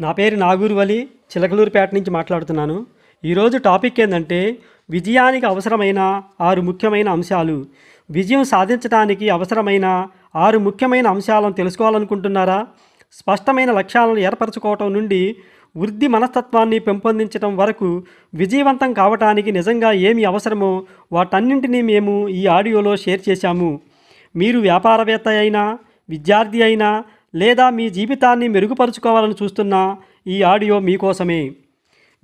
నా పేరు నాగూరువలి చిలకలూరుపేట నుంచి మాట్లాడుతున్నాను. ఈరోజు టాపిక్ ఏంటంటే విజయానికి అవసరమైన ఆరు ముఖ్యమైన అంశాలు. విజయం సాధించడానికి అవసరమైన ఆరు ముఖ్యమైన అంశాలను తెలుసుకోవాలనుకుంటున్నారా? స్పష్టమైన లక్ష్యాలను ఏర్పరచుకోవటం నుండి వృద్ధి మనస్తత్వాన్ని పెంపొందించడం వరకు విజయవంతం కావటానికి నిజంగా ఏమి అవసరమో వాటన్నింటినీ మేము ఈ ఆడియోలో షేర్ చేశాము. మీరు వ్యాపారవేత్త అయినా విద్యార్థి అయినా లేదా మీ జీవితాన్ని మెరుగుపరుచుకోవాలని చూస్తున్న ఈ ఆడియో మీకోసమే.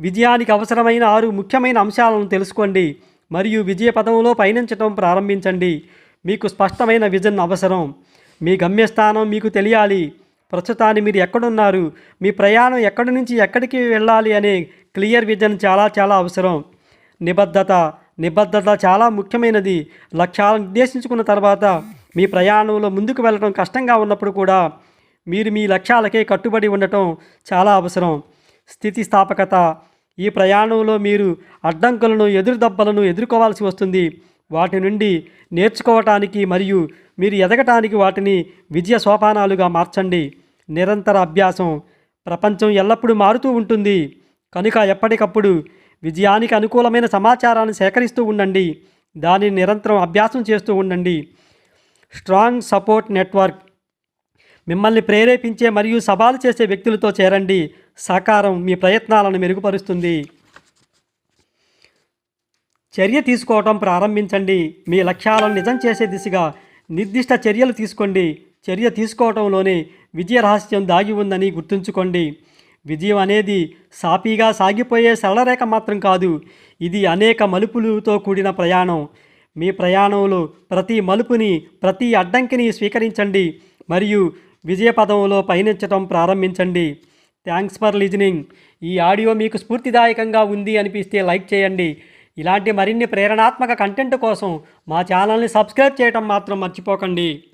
విజయానికి అవసరమైన ఆరు ముఖ్యమైన అంశాలను తెలుసుకోండి మరియు విజయ పదంలో పయనించడం ప్రారంభించండి. మీకు స్పష్టమైన విజన్ అవసరం. మీ గమ్యస్థానం మీకు తెలియాలి. ప్రస్తుతాన్ని మీరు ఎక్కడున్నారు? మీ ప్రయాణం ఎక్కడి నుంచి ఎక్కడికి వెళ్ళాలి అనే క్లియర్ విజన్ చాలా చాలా అవసరం. నిబద్ధత. నిబద్ధత చాలా ముఖ్యమైనది. లక్ష్యాలను నిర్దేశించుకున్న తర్వాత మీ ప్రయాణంలో ముందుకు వెళ్ళడం కష్టంగా ఉన్నప్పుడు కూడా మీరు మీ లక్ష్యాలకే కట్టుబడి ఉండటం చాలా అవసరం. స్థితిస్థాపకత. ఈ ప్రయాణంలో మీరు అడ్డంకులను ఎదురు దెబ్బలను ఎదుర్కోవాల్సి వస్తుంది. వాటి నుండి నేర్చుకోవటానికి మరియు మీరు ఎదగటానికి వాటిని విజయ సోపానాలుగా మార్చండి. నిరంతర అభ్యాసం. ప్రపంచం ఎల్లప్పుడూ మారుతూ ఉంటుంది. కనుక ఎప్పటికప్పుడు విజయానికి అనుకూలమైన సమాచారాన్ని సేకరిస్తూ ఉండండి. దానిని నిరంతరం అభ్యాసం చేస్తూ ఉండండి. Strong support network. మిమ్మల్ని ప్రేరేపించే మరియు సవాలు చేసే వ్యక్తులతో చేరండి. సహకారం మీ ప్రయత్నాలను మెరుగుపరుస్తుంది. చర్య తీసుకోవటం ప్రారంభించండి. మీ లక్ష్యాలను నిజం చేసే దిశగా నిర్దిష్ట చర్యలు తీసుకోండి. చర్య తీసుకోవటంలోనే విజయ రహస్యం దాగి ఉందని గుర్తుంచుకోండి. విజయం అనేది సాపీగా సాగిపోయే సరళరేఖ మాత్రం కాదు. ఇది అనేక మలుపులతో కూడిన ప్రయాణం. మీ ప్రయాణంలో ప్రతి మలుపుని ప్రతి అడ్డంకిని స్వీకరించండి. మరియు విజయ పదంలో పయనించడం ప్రారంభించండి. Thanks for listening. ఈ ఆడియో మీకు స్ఫూర్తిదాయకంగా ఉంది అనిపిస్తే లైక్ చేయండి. ఇలాంటి మరిన్ని ప్రేరణాత్మక కంటెంట్ కోసం మా ఛానల్ని సబ్స్క్రైబ్ చేయడం మాత్రం మర్చిపోకండి.